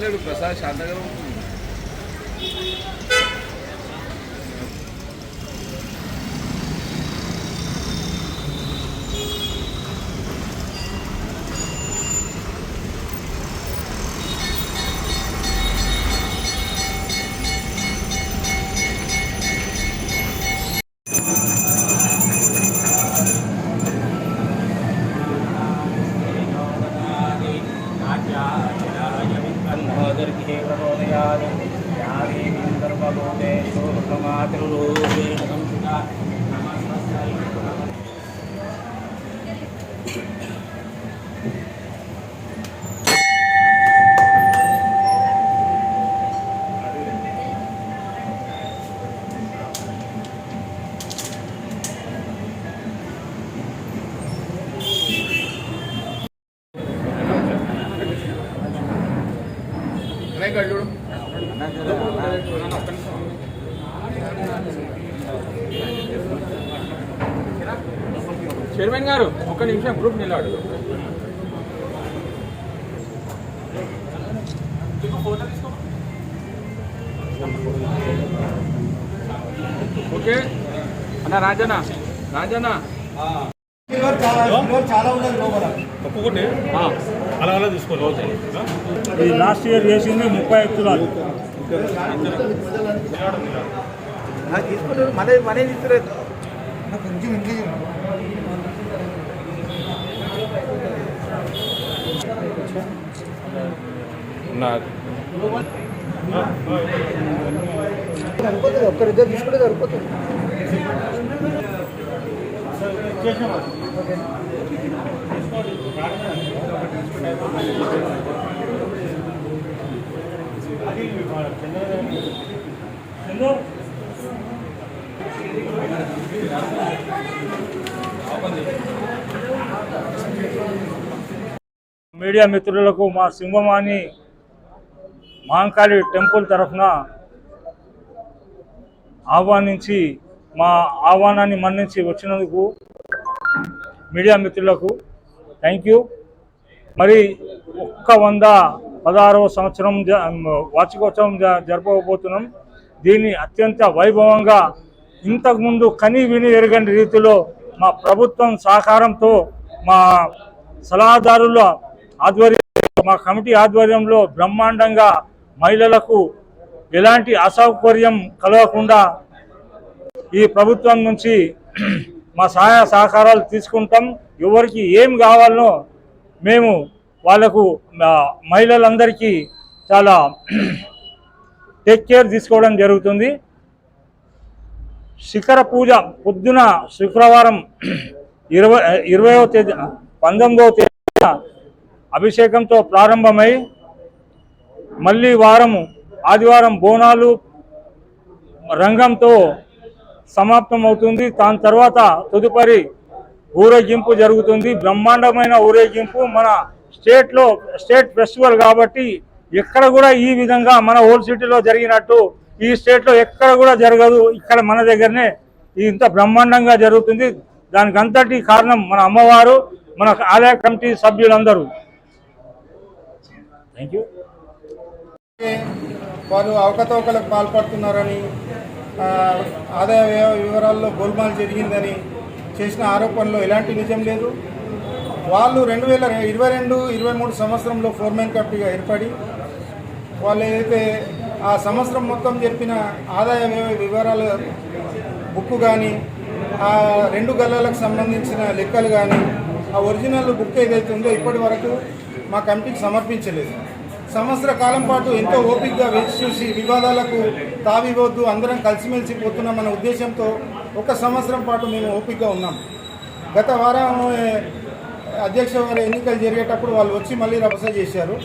ప్రసాద్ లేడు ప్రసాద్ శాంతగారు ఒక్క నిమిషం గ్రూప్ నిలబడు. ఓకే. అన్న రాజన్న. రాజన్న. ఒక్కొక్కటి అలా అలా తీసుకోవాలి ఇది లాస్ట్ ఇయర్ చేసింది ముప్పై ఎత్తురాలు తీసుకుంటారు. మన మనే ఒక్కరిద్దరు తీసుకుంటే సరిపోతుంది మీడియా మిత్రులకు మా సింహమాని మహంకాళి టెంపుల్ తరఫున ఆహ్వానించి మా ఆహ్వానాన్ని మన్నించి వచ్చినందుకు మీడియా మిత్రులకు థ్యాంక్ యూ మరి ఒక్క వంద పదహారవ సంవత్సరం వార్షికోత్సవం జ- జరపబోతున్నాం. దీన్ని అత్యంత వైభవంగా ఇంతకుముందు కని విని ఎరగని రీతిలో మా ప్రభుత్వం సహకారంతో మా సలహాదారుల ఆధ్వర్యం మా కమిటీ ఆధ్వర్యంలో బ్రహ్మాండంగా మహిళలకు ఎలాంటి అసౌకర్యం కలగకుండా ఈ ప్రభుత్వం నుంచి మా సహాయ సహకారాలు తీసుకుంటాం. ఎవరికి ఏం కావాలనో మేము వాళ్ళకు మహిళలందరికీ చాలా టేక్ కేర్ తీసుకోవడం జరుగుతుంది. శిఖర పూజ పొద్దున శుక్రవారం ఇరవై ఇరవయో తేదీ పంతొమ్మిదవ తేదీన అభిషేకంతో ప్రారంభమై మళ్ళీ వారము ఆదివారం బోనాలు రంగంతో సమాప్తం అవుతుంది దాని తర్వాత తదుపరి ఊరేగింపు జరుగుతుంది. బ్రహ్మాండమైన ఊరేగింపు మన స్టేట్లో స్టేట్ ఫెస్టివల్ కాబట్టి ఎక్కడ కూడా ఈ విధంగా మన ఓల్డ్ సిటీలో జరిగినట్టు ఈ స్టేట్లో ఎక్కడ కూడా జరగదు. ఇక్కడ మన దగ్గరనే ఇంత బ్రహ్మాండంగా జరుగుతుంది. దానికి అంతటి కారణం మన అమ్మవారు మన ఆలయ కమిటీ సభ్యులందరూ. థ్యాంక్ యూ వాళ్ళు అవకతవకలకు పాల్పడుతున్నారని ఆదాయ వ్యయ వివరాల్లో గోల్మాల్ జరిగిందని చేసిన ఆరోపణలో ఎలాంటి నిజం లేదు. వాళ్ళు రెండు వేల ఇరవై రెండు ఇరవై మూడు సంవత్సరంలో ఫోర్మెన్ కమిటీగా ఏర్పడి వాళ్ళు ఏదైతే ఆ సంవత్సరం మొత్తం చెప్పిన ఆదాయ వ్యయ వివరాల బుక్ కానీ ఆ రెండు గల్లాలకు సంబంధించిన లెక్కలు కానీ ఆ ఒరిజినల్ బుక్ ఏదైతే ఉందో ఇప్పటి వరకు మా కమిటీకి సమర్పించలేదు. సంవత్సర కాలం పాటు ఎంతో ఓపికగా వేచి చూసి వివాదాలకు తావివద్దు అందరం కలిసిమెలిసి పోతున్నామన్న ఉద్దేశంతో ఒక సంవత్సరం పాటు మేము ఓపికగా ఉన్నాం. గత వారం అధ్యక్ష వారి ఎన్నికలు జరిగేటప్పుడు వాళ్ళు వచ్చి మళ్ళీ రభస చేశారు.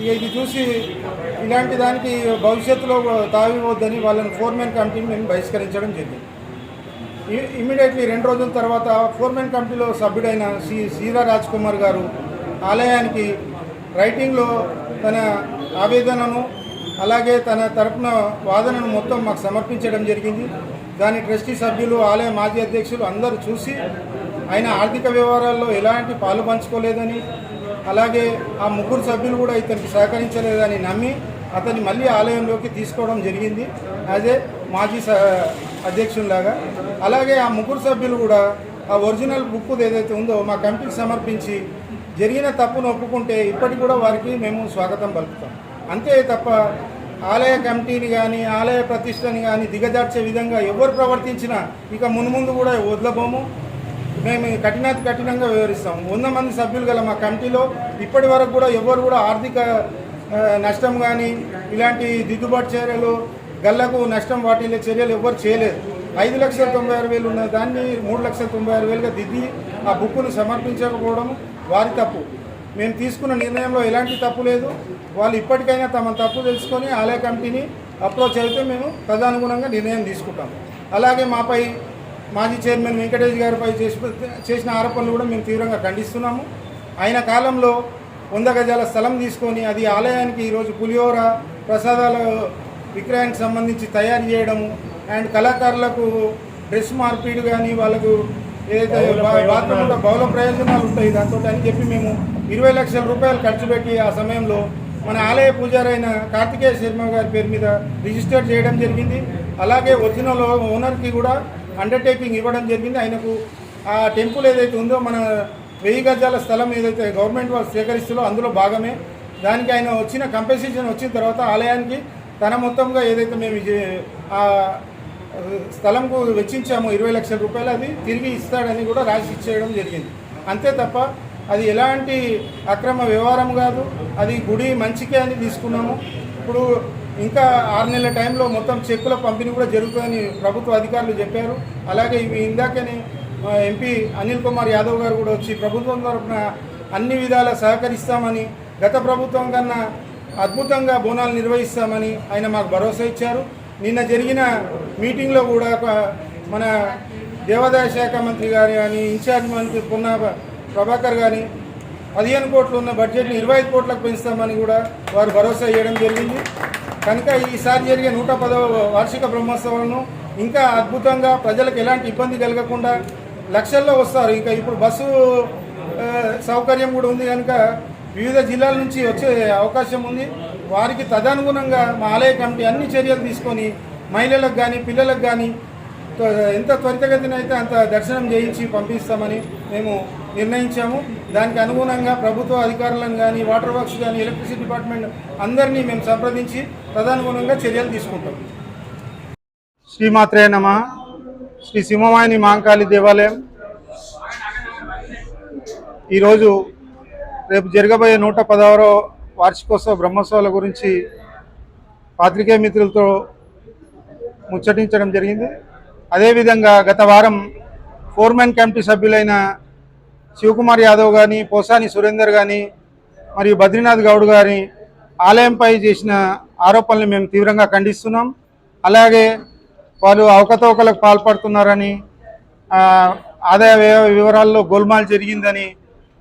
ఇక ఇది చూసి ఇలాంటి దానికి భవిష్యత్తులో తావివద్దని వాళ్ళని ఫోర్మెన్ కమిటీని మేము బహిష్కరించడం జరిగింది. ఇమ్మీడియట్లీ రెండు రోజుల తర్వాత ఫోర్మెన్ కమిటీలో సభ్యుడైన శ్రీ సీరా రాజ్ కుమార్ గారు ఆలయానికి రైటింగ్లో తన ఆవేదనను అలాగే తన తరపున వాదనను మొత్తం మాకు సమర్పించడం జరిగింది. దాని ట్రస్టీ సభ్యులు ఆలయ మాజీ అధ్యక్షులు అందరూ చూసి ఆయన ఆర్థిక వ్యవహారాల్లో ఎలాంటి పాలు పంచుకోలేదని అలాగే ఆ ముగ్గురు సభ్యులు కూడా ఇతనికి సహకరించలేదని నమ్మి అతన్ని మళ్ళీ ఆలయంలోకి తీసుకోవడం జరిగింది. యాజ్ ఏ మాజీ అధ్యక్షునిలాగా. అలాగే ఆ ముగ్గురు సభ్యులు కూడా ఆ ఒరిజినల్ బుక్ ఏదైతే ఉందో మా కమిటీకి సమర్పించి జరిగిన తప్పును ఒప్పుకుంటే ఇప్పటికి కూడా వారికి మేము స్వాగతం పలుకుతాం. అంతే తప్ప ఆలయ కమిటీని కానీ ఆలయ ప్రతిష్టని కానీ దిగజార్చే విధంగా ఎవరు ప్రవర్తించినా ఇక మున్ముందు కూడా వదలబోము. మేము కఠినాతి కఠినంగా వివరిస్తాం. వంద మంది సభ్యులు గల మా కమిటీలో ఇప్పటి వరకు కూడా ఎవరు కూడా ఆర్థిక నష్టం కానీ ఇలాంటి దిద్దుబాటు చర్యలు గల్లకు నష్టం వాటిల్లే చర్యలు ఎవ్వరు చేయలేదు. ఐదు లక్షల తొంభై ఆరు వేలు ఉన్న దాన్ని మూడు లక్షల తొంభై ఆరు వేలుగా దిద్ది ఆ బుక్కును సమర్పించకపోవడం వారి తప్పు. మేము తీసుకున్న నిర్ణయంలో ఎలాంటి తప్పు లేదు. వాళ్ళు ఇప్పటికైనా తమ తప్పు తెలుసుకొని ఆలయ కమిటీని అప్రోచ్ అయితే మేము తదనుగుణంగా నిర్ణయం తీసుకుంటాం. అలాగే మాపై మాజీ చైర్మన్ వెంకటేష్ గారిపై చేసి చేసిన ఆరోపణలు కూడా మేము తీవ్రంగా ఖండిస్తున్నాము. ఆయన కాలంలో వంద గజాల స్థలం తీసుకొని అది ఆలయానికి ఈరోజు పులిహోర ప్రసాదాల విక్రయానికి సంబంధించి తయారు చేయడము అండ్ కళాకారులకు డ్రెస్ మార్పిడి కానీ వాళ్ళకు ఏదైతే బా- బాత్రూంలో బహుళ ప్రయోజనాలు ఉంటాయి. దాంతో అని చెప్పి మేము ఇరవై లక్షల రూపాయలు ఖర్చు పెట్టి ఆ సమయంలో మన ఆలయ పూజారైన కార్తికేయ శర్మ గారి పేరు మీద రిజిస్టర్ చేయడం జరిగింది. అలాగే ఒరిజినల్ ఓనర్కి కూడా అండర్టేకింగ్ ఇవ్వడం జరిగింది. ఆయనకు ఆ టెంపుల్ ఏదైతే ఉందో మన వెయ్యి గజాల స్థలం ఏదైతే గవర్నమెంట్ వాళ్ళు సేకరిస్తుందో అందులో భాగమే. దానికి ఆయన వచ్చిన కంపెన్సేషన్ వచ్చిన తర్వాత ఆలయానికి తన మొత్తంగా ఏదైతే మేము స్థలంకు వెచ్చించాము ఇరవై లక్షల రూపాయలు అది తిరిగి ఇస్తాడని కూడా రాసి ఇచ్చేయడం జరిగింది. అంతే తప్ప అది ఎలాంటి అక్రమ వ్యవహారం కాదు అది గుడి మంచికే అని తీసుకున్నాము. ఇప్పుడు ఇంకా ఆరు నెలల టైంలో మొత్తం చెక్కుల పంపిణీ కూడా జరుగుతుందని ప్రభుత్వ అధికారులు చెప్పారు. అలాగే ఇవి ఇందాకనే ఎంపీ అనిల్ కుమార్ యాదవ్ గారు కూడా వచ్చి ప్రభుత్వం తరఫున అన్ని విధాల సహకరిస్తామని గత ప్రభుత్వం కన్నా అద్భుతంగా బోనాలు నిర్వహిస్తామని ఆయన మాకు భరోసా ఇచ్చారు. నిన్న జరిగిన మీటింగ్లో కూడా మన దేవాదాయ శాఖ మంత్రి గారు కానీ ఇన్ఛార్జ్ మంత్రి పున్న ప్రభాకర్ కానీ పదిహేను కోట్లు ఉన్న బడ్జెట్ని ఇరవై ఐదు కోట్లకు పెంచుతామని కూడా వారు భరోసా ఇవ్వడం జరిగింది. కనుక ఈసారి జరిగే నూట పదవ వార్షిక బ్రహ్మోత్సవాలను ఇంకా అద్భుతంగా ప్రజలకు ఎలాంటి ఇబ్బంది కలగకుండా లక్షల్లో వస్తారు. ఇంకా ఇప్పుడు బస్సు సౌకర్యం కూడా ఉంది కనుక వివిధ జిల్లాల నుంచి వచ్చే అవకాశం ఉంది. వారికి తదనుగుణంగా మా ఆలయ కమిటీ అన్ని చర్యలు తీసుకొని మహిళలకు కానీ పిల్లలకు కానీ త్వ- ఎంత త్వరితగతిన అయితే అంత దర్శనం చేయించి పంపిస్తామని మేము నిర్ణయించాము. దానికి అనుగుణంగా ప్రభుత్వ అధికారులను కానీ వాటర్ వర్క్స్ కానీ ఎలక్ట్రిసిటీ డిపార్ట్మెంట్ అందరినీ మేము సంప్రదించి తదనుగుణంగా చర్యలు తీసుకుంటాం. శ్రీమాత్రే నమ. శ్రీ సింహవాహిని మహంకాళి దేవాలయం. ఈరోజు రేపు జరగబోయే నూట పదహారో వార్షికోత్సవ బ్రహ్మోత్సవాల గురించి పాత్రికేయ మిత్రులతో ముచ్చటించడం జరిగింది. అదేవిధంగా గత వారం ఫోర్మెన్ కమిటీ సభ్యులైన శివకుమార్ యాదవ్ కానీ పోసాని సురేందర్ కానీ మరియు బద్రీనాథ్ గౌడ్ గారి ఆలయంపై చేసిన ఆరోపణలు మేము తీవ్రంగా ఖండిస్తున్నాం. అలాగే వాళ్ళు అవకతవకలకు పాల్పడుతున్నారని ఆదాయ వ్యయ వివరాల్లో గోల్మాల్ జరిగిందని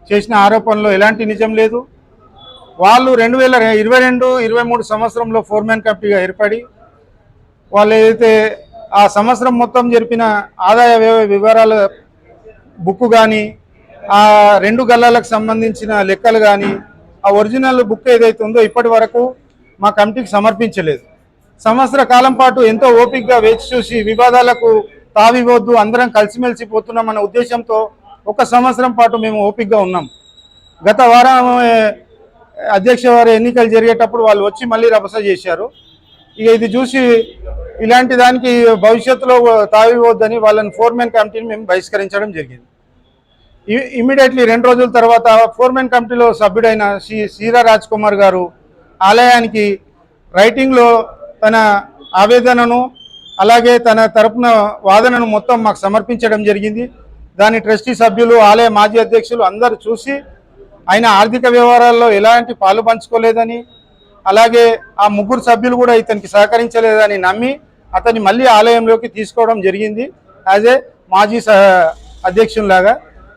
చేసిన ఆరోపణలో ఎలాంటి నిజం లేదు. వాళ్ళు రెండు వేల ఇరవై రెండు ఇరవై మూడు సంవత్సరంలో ఫోర్మెన్ కమిటీగా ఏర్పడి వాళ్ళు ఏదైతే ఆ సంవత్సరం మొత్తం జరిపిన ఆదాయ వివరాల బుక్ కానీ ఆ రెండు గల్లాలకు సంబంధించిన లెక్కలు కానీ ఆ ఒరిజినల్ బుక్ ఏదైతే ఉందో ఇప్పటి వరకు మా కమిటీకి సమర్పించలేదు. సంవత్సర కాలం పాటు ఎంతో ఓపికగా వేచి చూసి వివాదాలకు తావివద్దు అందరం కలిసిమెలిసి పోతున్నామన్న ఉద్దేశంతో ఒక సంవత్సరం పాటు మేము ఓపికగా ఉన్నాం. గత వారం అధ్యక్ష వారి ఎన్నికలు జరిగేటప్పుడు వాళ్ళు వచ్చి మళ్ళీ రభస చేశారు. ఇక ఇది చూసి ఇలాంటి దానికి భవిష్యత్తులో తావివద్దని వాళ్ళని ఫోర్మెన్ కమిటీని మేము బహిష్కరించడం జరిగింది. ఇమీడియట్లీ రెండు రోజుల తర్వాత ఫోర్మెన్ కమిటీలో సభ్యుడైన శ్రీ సీరా రాజ్ కుమార్ గారు ఆలయానికి రైటింగ్లో తన ఆవేదనను అలాగే తన తరపున వాదనను మొత్తం మాకు సమర్పించడం జరిగింది. దాని ట్రస్టీ సభ్యులు ఆలయ మాజీ అధ్యక్షులు అందరూ చూసి ఆయన ఆర్థిక వ్యవహారాల్లో ఎలాంటి పాలు పంచుకోలేదని అలాగే ఆ ముగ్గురు సభ్యులు కూడా ఇతనికి సహకరించలేదని నమ్మి అతన్ని మళ్ళీ ఆలయంలోకి తీసుకోవడం జరిగింది యాజ్ ఏ మాజీ సహ అధ్యక్షునిలాగా.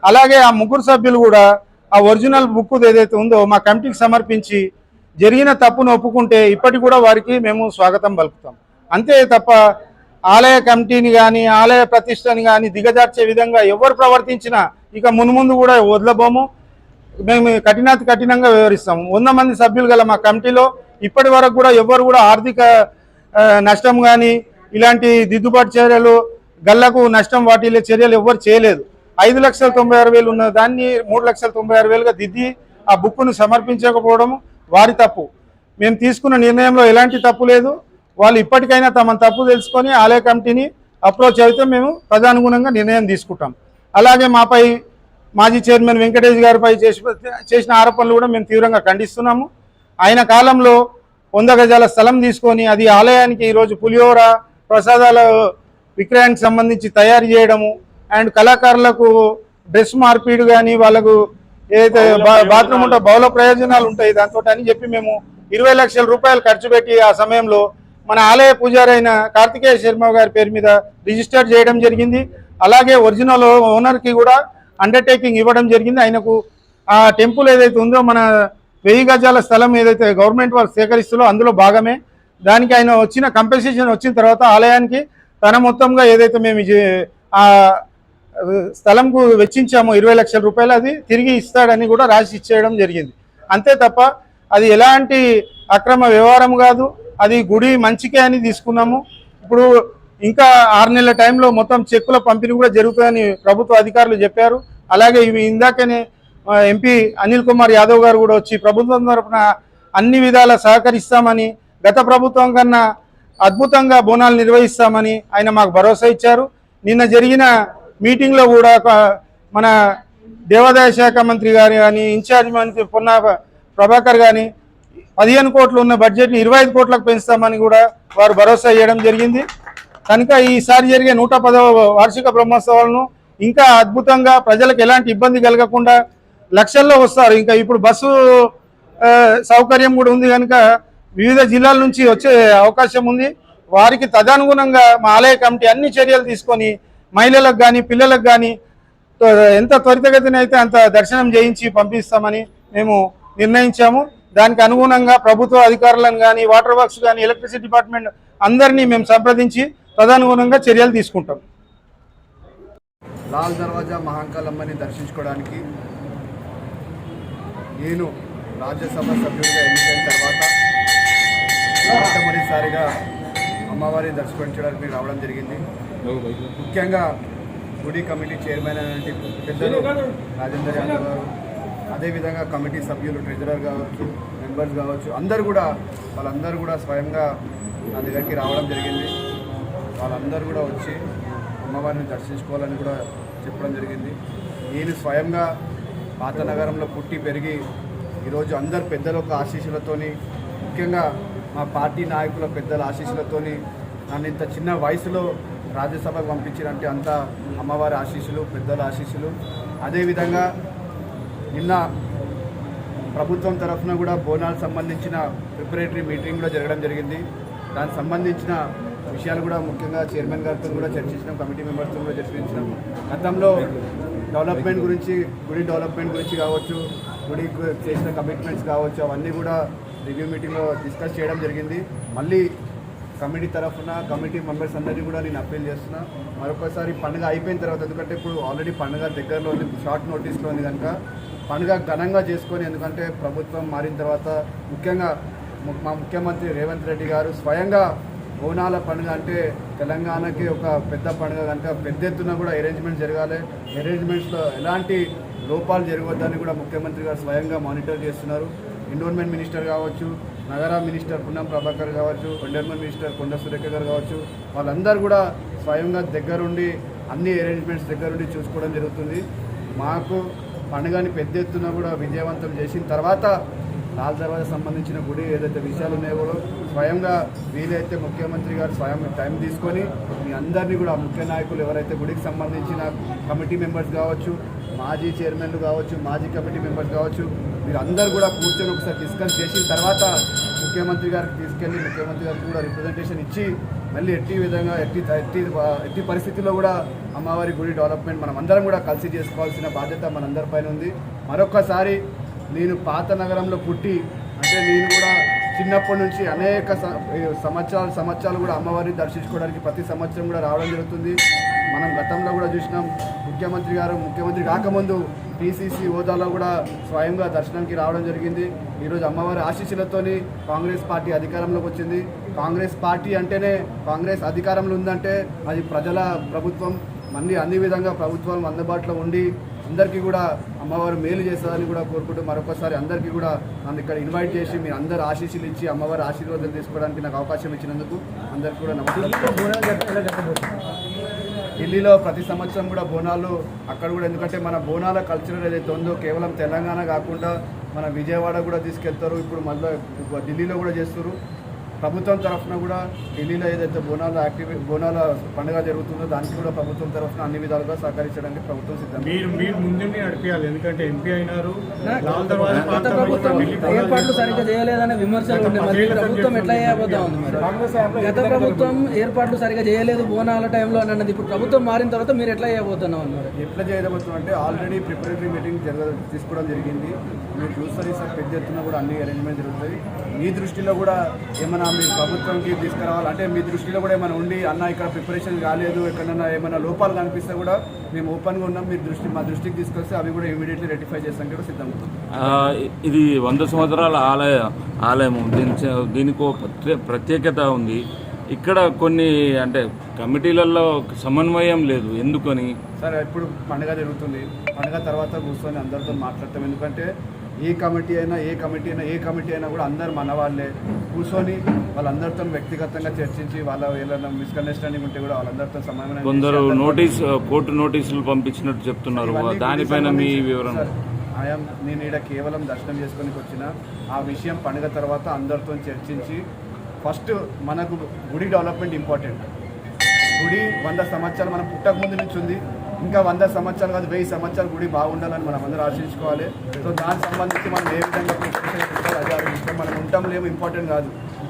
అలాగే ఆ ముగ్గురు సభ్యులు కూడా ఆ ఒరిజినల్ బుక్ ఏదైతే ఉందో మా కమిటీకి సమర్పించి జరిగిన తప్పును ఒప్పుకుంటే ఇప్పటికి కూడా వారికి మేము స్వాగతం పలుకుతాం. అంతే తప్ప ఆలయ కమిటీని కానీ ఆలయ ప్రతిష్టని కానీ దిగజార్చే విధంగా ఎవరు ప్రవర్తించినా ఇక మున్ముందు కూడా వదలబోము. మేము కఠినాతి కఠినంగా వివరిస్తాము వంద మంది సభ్యులు గల మా కమిటీలో ఇప్పటి వరకు కూడా ఎవరు కూడా ఆర్థిక నష్టం కానీ ఇలాంటి దిద్దుబాటు చర్యలు గల్లకు నష్టం వాటిల్లే చర్యలు ఎవ్వరు చేయలేదు. ఐదు లక్షల తొంభై ఆరు వేలు ఉన్న దాన్ని మూడు లక్షల తొంభై ఆరు వేలుగా దిద్ది ఆ బుక్ను సమర్పించకపోవడం వారి తప్పు. మేము తీసుకున్న నిర్ణయంలో ఎలాంటి తప్పు లేదు. వాళ్ళు ఇప్పటికైనా తమ తప్పు తెలుసుకొని ఆలయ కమిటీని అప్రోచ్ అయితే మేము తదనుగుణంగా నిర్ణయం తీసుకుంటాం. అలాగే మాపై మాజీ చైర్మన్ వెంకటేష్ గారిపై చేసి చేసిన ఆరోపణలు కూడా మేము తీవ్రంగా ఖండిస్తున్నాము. ఆయన కాలంలో వంద గజాల స్థలం తీసుకొని అది ఆలయానికి ఈరోజు పులిహోర ప్రసాదాల విక్రయానికి సంబంధించి తయారు చేయడము అండ్ కళాకారులకు డ్రెస్ మార్పిడి కానీ వాళ్ళకు ఏదైతే బాత్రూమ్ ఉంటే బహుళ ప్రయోజనాలు ఉంటాయి దాంతో అని చెప్పి మేము ఇరవై లక్షల రూపాయలు ఖర్చు పెట్టి ఆ సమయంలో మన ఆలయ పూజారి అయిన కార్తికేయ శర్మ గారి పేరు మీద రిజిస్టర్ చేయడం జరిగింది. అలాగే ఒరిజినల్ ఓనర్కి కూడా అండర్టేకింగ్ ఇవ్వడం జరిగింది. ఆయనకు ఆ టెంపుల్ ఏదైతే ఉందో మన వెయ్యి గజాల స్థలం ఏదైతే గవర్నమెంట్ వారు సేకరిస్తుందో అందులో భాగమే. దానికి ఆయన వచ్చిన కంపెన్సేషన్ వచ్చిన తర్వాత ఆలయానికి తన మొత్తంగా ఏదైతే మేము ఆ స్థలంకు వెచ్చించామో ఇరవై లక్షల రూపాయలు అది తిరిగి ఇస్తాడని కూడా రాసి ఇచ్చేయడం జరిగింది. అంతే తప్ప అది ఎలాంటి అక్రమ వ్యవహారం కాదు. అది గుడి మంచికే అని తీసుకున్నాము. ఇప్పుడు ఇంకా ఆరు నెలల టైంలో మొత్తం చెక్కుల పంపిణీ కూడా జరుగుతుందని ప్రభుత్వ అధికారులు చెప్పారు. అలాగే ఇవి ఇందాకనే ఎంపీ అనిల్ కుమార్ యాదవ్ గారు కూడా వచ్చి ప్రభుత్వం తరఫున అన్ని విధాల సహకరిస్తామని గత ప్రభుత్వం కన్నా అద్భుతంగా బోనాలు నిర్వహిస్తామని ఆయన మాకు భరోసా ఇచ్చారు. నిన్న జరిగిన మీటింగ్లో కూడా మన దేవాదాయ శాఖ మంత్రి గారు కానీ ఇన్ఛార్జ్ మంత్రి పొన్న ప్రభాకర్ కానీ పదిహేను కోట్లు ఉన్న బడ్జెట్ని ఇరవై ఐదు కోట్లకు పెంచుతామని కూడా వారు భరోసా ఇవ్వడం జరిగింది. కనుక ఈసారి జరిగే నూట పదవ వార్షిక బ్రహ్మోత్సవాలను ఇంకా అద్భుతంగా ప్రజలకు ఎలాంటి ఇబ్బంది కలగకుండా లక్షల్లో వస్తారు. ఇంకా ఇప్పుడు బస్సు సౌకర్యం కూడా ఉంది కనుక వివిధ జిల్లాల నుంచి వచ్చే అవకాశం ఉంది. వారికి తదనుగుణంగా మా ఆలయ కమిటీ అన్ని చర్యలు తీసుకొని మహిళలకు కానీ పిల్లలకు కానీ ఎంత త్వరితగతిన అయితే అంత దర్శనం చేయించి పంపిస్తామని మేము నిర్ణయించాము. దానికి అనుగుణంగా ప్రభుత్వ అధికారులను కానీ వాటర్ వర్క్స్ కానీ ఎలక్ట్రిసిటీ డిపార్ట్మెంట్ అందరినీ మేము సంప్రదించి తదనుగుణంగా చర్యలు తీసుకుంటాం. లాల్ దర్వాజా మహాంకాలమ్మని దర్శించుకోవడానికి నేను రాజ్యసభ సభ్యుడిగా ఎన్నికైన తర్వాత మొట్టమొదటిసారిగా అమ్మవారిని దర్శించడానికి రావడం జరిగింది. ముఖ్యంగా గుడి కమిటీ చైర్మన్ అయినటువంటి పెద్దలు రాజేందర్ యాదవ్ గారు అదేవిధంగా కమిటీ సభ్యులు ట్రెజరర్ కావచ్చు మెంబర్స్ కావచ్చు అందరూ కూడా వాళ్ళందరూ కూడా స్వయంగా నా దగ్గరికి రావడం జరిగింది. వాళ్ళందరూ కూడా వచ్చి అమ్మవారిని దర్శించుకోవాలని కూడా చెప్పడం జరిగింది. నేను స్వయంగా పాత నగరంలో పుట్టి పెరిగి ఈరోజు అందరు పెద్దల యొక్క ఆశీస్సులతోని ముఖ్యంగా మా పార్టీ నాయకుల పెద్దల ఆశీస్సులతోని నన్ను ఇంత చిన్న వయసులో రాజ్యసభకు పంపించారంటే అంతా అమ్మవారి ఆశీస్సులు పెద్దల ఆశీస్సులు. అదేవిధంగా నిన్న ప్రభుత్వం తరఫున కూడా బోనాలకు సంబంధించిన ప్రిపరేటరీ మీటింగ్ కూడా జరగడం జరిగింది. దానికి సంబంధించిన విషయాలు కూడా ముఖ్యంగా చైర్మన్ గారితో కూడా చర్చించినాం కమిటీ మెంబర్స్తో కూడా చర్చించినాం. గతంలో డెవలప్మెంట్ గురించి గుడి డెవలప్మెంట్ గురించి కావచ్చు గుడి చేసిన కమిట్మెంట్స్ కావచ్చు అవన్నీ కూడా రివ్యూ మీటింగ్లో డిస్కస్ చేయడం జరిగింది. మళ్ళీ కమిటీ తరఫున కమిటీ మెంబర్స్ అందరినీ కూడా నేను అప్పీల్ చేస్తున్నా. మరొకసారి పండుగ అయిపోయిన తర్వాత ఎందుకంటే ఇప్పుడు ఆల్రెడీ పండుగ దగ్గరలో ఉంది షార్ట్ నోటీస్లో ఉంది కనుక పండుగ ఘనంగా చేసుకొని ఎందుకంటే ప్రభుత్వం మారిన తర్వాత ముఖ్యంగా మా ముఖ్యమంత్రి రేవంత్ రెడ్డి గారు స్వయంగా బోనాల పండుగ అంటే తెలంగాణకి ఒక పెద్ద పండుగ కనుక పెద్ద ఎత్తున కూడా అరేంజ్మెంట్ జరగాలి. అరేంజ్మెంట్స్లో ఎలాంటి లోపాలు జరగవద్దని కూడా ముఖ్యమంత్రి గారు స్వయంగా మానిటర్ చేస్తున్నారు. ఎండోన్మెంట్ మినిస్టర్ కావచ్చు నగర మినిస్టర్ పున్నం ప్రభాకర్ కావచ్చు ఎండోన్మెంట్ మినిస్టర్ కొండ సురేఖ గారు కావచ్చు వాళ్ళందరూ కూడా స్వయంగా దగ్గరుండి అన్ని అరేంజ్మెంట్స్ దగ్గరుండి చూసుకోవడం జరుగుతుంది. మాకు పండుగని పెద్ద ఎత్తున కూడా విజయవంతం చేసిన తర్వాత లాల్ దర్వాజా సంబంధించిన గుడి ఏదైతే విషయాలు ఉన్నాయో కూడా స్వయంగా వీలైతే ముఖ్యమంత్రి గారు స్వయం టైం తీసుకొని మీ అందరినీ కూడా ముఖ్య నాయకులు ఎవరైతే గుడికి సంబంధించిన కమిటీ మెంబర్స్ కావచ్చు మాజీ చైర్మన్లు కావచ్చు మాజీ కమిటీ మెంబర్స్ కావచ్చు మీరు అందరు కూడా కూర్చొని ఒకసారి డిస్కస్ చేసిన తర్వాత ముఖ్యమంత్రి గారికి తీసుకెళ్ళి ముఖ్యమంత్రి గారికి కూడా రిప్రజెంటేషన్ ఇచ్చి మళ్ళీ ఎట్టి విధంగా ఎట్టి ఎట్టి ఎట్టి పరిస్థితుల్లో కూడా అమ్మవారి గుడి డెవలప్మెంట్ మనం అందరం కూడా కలిసి చేసుకోవాల్సిన బాధ్యత మనందరిపైన ఉంది. మరొకసారి నేను పాత నగరంలో పుట్టి అంటే నేను కూడా చిన్నప్పటి నుంచి అనేక సంవత్సరాలు సంవత్సరాలు కూడా అమ్మవారిని దర్శించుకోవడానికి ప్రతి సంవత్సరం కూడా రావడం జరుగుతుంది. మనం గతంలో కూడా చూసినాం ముఖ్యమంత్రి గారు ముఖ్యమంత్రి కాకముందు పిసిసి హోదాలో కూడా స్వయంగా దర్శనానికి రావడం జరిగింది. ఈరోజు అమ్మవారి ఆశీస్సులతోని కాంగ్రెస్ పార్టీ అధికారంలోకి వచ్చింది. కాంగ్రెస్ పార్టీ అంటేనే కాంగ్రెస్ అధికారంలో ఉందంటే అది ప్రజల ప్రభుత్వం. మళ్ళీ అన్ని విధంగా ప్రభుత్వం అందుబాటులో ఉండి అందరికీ కూడా అమ్మవారు మేలు చేస్తుందని కూడా కోరుకుంటూ మరొకసారి అందరికీ కూడా నన్ను ఇక్కడ ఇన్వైట్ చేసి మీ అందరు ఆశీస్సులు ఇచ్చి అమ్మవారి ఆశీర్వాదాలు తీసుకోవడానికి నాకు అవకాశం ఇచ్చినందుకు అందరికీ కూడా నమస్కారం. ఢిల్లీలో ప్రతి సంవత్సరం కూడా బోనాలు అక్కడ కూడా ఎందుకంటే మన బోనాల కల్చర్ ఏదైతే ఉందో కేవలం తెలంగాణ కాకుండా మన విజయవాడ కూడా తీసుకెళ్తారు. ఇప్పుడు మళ్ళీ ఢిల్లీలో కూడా చేస్తారు ప్రభుత్వం తరఫున కూడా ఢిల్లీలో ఏదైతే బోనాల యాక్టివి బోనాల పండుగ జరుగుతుందో దానికి కూడా ప్రభుత్వం తరఫున అన్ని విధాలుగా సహకరించడానికి ప్రభుత్వం సిద్ధం. మీరు మీరు నడిపించాలి ఎందుకంటే ఎంపీ అయినారు. ఏర్పాట్లు సరిగ్గా చేయలేదనే విమర్శలు ప్రభుత్వం ఎట్లా చేయబోతా ఉంది గత ప్రభుత్వం ఏర్పాట్లు సరిగ్గా చేయలేదు బోనాల టైంలో అని అన్నది. ఇప్పుడు ప్రభుత్వం మారిన తర్వాత మీరు ఎట్లా చేయబోతున్నాం ఎట్లా చేయబోతున్నాం అంటే ఆల్రెడీ ప్రిపరేటరీ మీటింగ్ జరగ తీసుకోవడం జరిగింది. మీరు చూస్తారు ఈసారి పెద్ద ఎత్తున కూడా అన్ని అరేంజ్మెంట్ జరుగుతాయి. మీ దృష్టిలో కూడా ఏమైనా మీ ప్రభుత్వంకి తీసుకురావాలి. అంటే మీ దృష్టిలో కూడా ఏమైనా ఉండి అన్న ఇక్కడ ప్రిపరేషన్ కాలేదు ఎక్కడైనా ఏమైనా లోపాలు కనిపిస్తే కూడా మేము ఓపెన్గా ఉన్నాం. మీ దృష్టి మా దృష్టికి తీసుకొస్తే అవి కూడా ఇమీడియట్లీ రెటిఫై చేస్తానికి కూడా సిద్ధంగా ఆ, ఇది వంద సంవత్సరాల ఆలయ ఆలయం. దీని దీనికి ప్రత్యేకత ఉంది. ఇక్కడ కొన్ని అంటే కమిటీలలో సమన్వయం లేదు. ఎందుకని? సరే ఇప్పుడు పండుగ జరుగుతుంది. పండుగ తర్వాత కూర్చొని అందరితో మాట్లాడతాం. ఎందుకంటే ఏ కమిటీ అయినా ఏ కమిటీ అయినా ఏ కమిటీ అయినా కూడా అందరు మన వాళ్ళే కూర్చొని వాళ్ళందరితో వ్యక్తిగతంగా చర్చించి వాళ్ళ ఏదైనా మిస్అండర్స్టాండింగ్ ఉంటే కూడా వాళ్ళందరితో చేసి కొందరు నోటీస్ కోర్టు నోటీసులు పంపించినట్టు చెప్తున్నారు. దానిపైన మీ వివరణ. ఆయాం నేను ఇక్కడ కేవలం దర్శనం చేసుకొని వచ్చిన ఆ విషయం పండుగ తర్వాత అందరితో చర్చించి ఫస్ట్ మనకు గుడి డెవలప్మెంట్ ఇంపార్టెంట్. గుడి వంద సంవత్సరాలు మనం పుట్టక ముందు నుంచి ఉంది ఇంకా వంద సంవత్సరాలు కాదు వెయ్యి సంవత్సరాలు గుడి బాగుండాలని మనం అందరూ ఆశించుకోవాలి. సో దానికి సంబంధించి మనం ఏ విధంగా ఆలోచిస్తాం మనం ఉంటాం లేము ఇంపార్టెంట్ కాదు.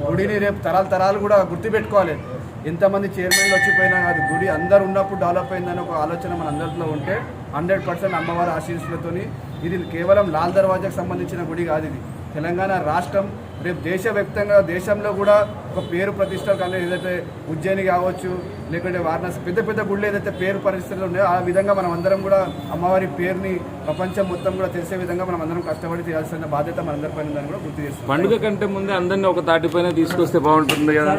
గుడిని రేపు తరాలు తరాలు కూడా గుర్తుపెట్టుకోవాలి. ఎంతమంది చైర్మన్లు వచ్చిపోయినా కాదు గుడి అందరు ఉన్నప్పుడు డెవలప్ అయిందని ఒక ఆలోచన మన అందరిలో ఉంటే హండ్రెడ్ పర్సెంట్ అమ్మవారి ఆశీస్సులతో ఇది కేవలం లాల్ దర్వాజాకు సంబంధించిన గుడి కాదు ఇది. తెలంగాణ రాష్ట్రం రేపు దేశవ్యాప్తంగా దేశంలో కూడా ఒక పేరు ప్రతిష్టలు కానీ ఏదైతే ఉజ్జయిని కావచ్చు లేకుంటే వారణాసి పెద్ద పెద్ద గుళ్ళు ఏదైతే పేరు పరిస్థితులు ఉన్నాయో ఆ విధంగా మనం అందరం కూడా అమ్మవారి పేరుని ప్రపంచం మొత్తం కూడా తెలిసే విధంగా మనం అందరం కష్టపడి చేయాల్సిన బాధ్యత మనందరిపైన ఉందని కూడా గుర్తు చేస్తాం పండుగ కంటే ముందే అందరినీ ఒక తాటిపైన తీసుకొస్తే బాగుంటుంది కదా.